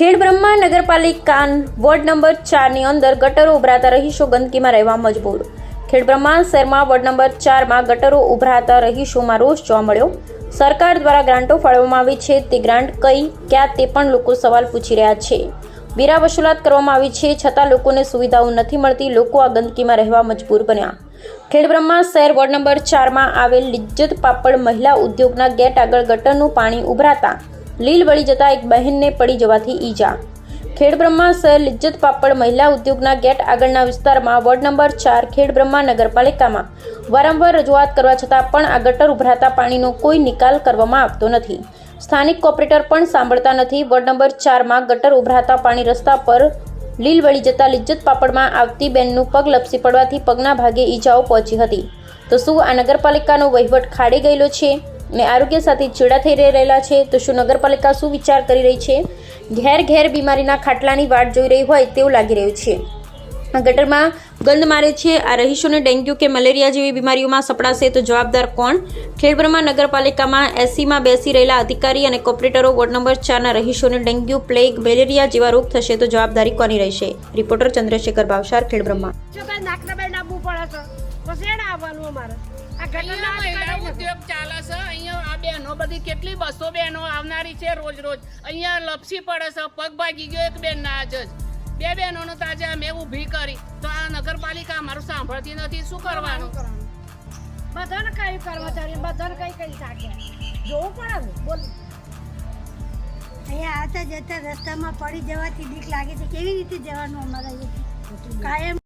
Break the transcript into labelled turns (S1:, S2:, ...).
S1: ખેડબ્રહ્મા નગરપાલિકા ward number ચારની અંદર ગટરો ઉભરાતા રહીશો ગંદકીમાં રહેવા મજબૂર. ખેડબ્રહ્મા શહેરમાં વોર્ડ નંબર ચારમાં ગટરો ઉભરાતા રહીશોમાં રોષ જોવા મળ્યો. સરકાર દ્વારા ગ્રાન્ટો ફાળવવામાં આવી છે. તે ગ્રાન્ટ કઈ, ક્યાં તે પણ લોકો સવાલ પૂછી રહ્યા છે. વેરા વસૂલાત કરવામાં આવી છે. છતાં લોકોને સુવિધાઓ નથી મળતી. લોકો આ ગંદકીમાં રહેવા મજબૂર બન્યા. ખેડબ્રહ્મા શહેર વોર્ડ નંબર ચારમાં આવેલ લિજ્જત પાપડ મહિલા ઉદ્યોગના ગેટ આગળ ગટરનું પાણી ઉભરાતા લીલ વળી જતા એક બહેનને પડી જવાથી ઈજા. ખેડબ્રહ્મા શહેર લિજ્જત પાપડ મહિલા ઉદ્યોગના ગેટ આગળના વિસ્તારમાં વોર્ડ નંબર ચાર ખેડબ્રહ્મા નગરપાલિકામાં વારંવાર રજૂઆત કરવા છતાં પણ આ ગટર ઉભરાતા પાણીનો કોઈ નિકાલ કરવામાં આવતો નથી. સ્થાનિક કોર્પોરેટર પણ સાંભળતા નથી. વોર્ડ નંબર ચારમાં ગટર ઉભરાતા પાણી રસ્તા પર લીલ વળી જતા લિજ્જત પાપડમાં આવતી બેનનું પગ લપસી પડવાથી પગના ભાગે ઈજાઓ પહોંચી હતી. તો શું આ નગરપાલિકાનો વહીવટ ખાડે ગયેલો છે? અને આરોગ્ય સાથે ચેડા થઈ રહેલા છે, તો શું નગરપાલિકા શું વિચાર કરી રહી છે? ઘેર ઘેર બીમારીના ખાટલાની વાટ જોઈ રહી હોય તેવું લાગી રહ્યું છે. ગટરમાં ગંધ મારે છે, આ રહીશોને ડેન્ગ્યુ કે મલેરિયા જેવી બીમારીઓમાં સપડાશે તો જવાબદાર કોણ? ખેડબ્રહ્મા નગરપાલિકામાં એસીમાં બેસી રહેલા અધિકારી અને કોર્પોરેટરો વોર્ડ નંબર ચારના રહીશોને ડેન્ગ્યુ, પ્લેગ, મેલેરિયા જેવા રોગ થશે તો જવાબદારી કોની રહેશે? રિપોર્ટર ચંદ્રશેખર ભાવસાર, ખેડબ્રહ્મા.
S2: એને આવવાનું અમારે?
S3: ઉદ્યોગ ચાલે છે. અહીંયા આ બહેનો બધી કેટલી બસો બહેનો આવનારી છે રોજ રોજ. અહીંયા લપસી પડે છે પગ ભાગી ગયો એક બેન ના આજ જ બે બહેનોનો તાજે આજે અમે ઊભી કરી. તો આ નગરપાલિકા મારું સાંભળતી નથી. શું કરવાનું?
S2: બધાને કઈ કર્મચારી બધાને કઈ કઈ શકે જોવું પડે બોલ.
S4: અહીંયા આવતા જતા રસ્તામાં પડી જવાથી બીક લાગે છે. કેવી રીતે જવાનું અમારા કાયમ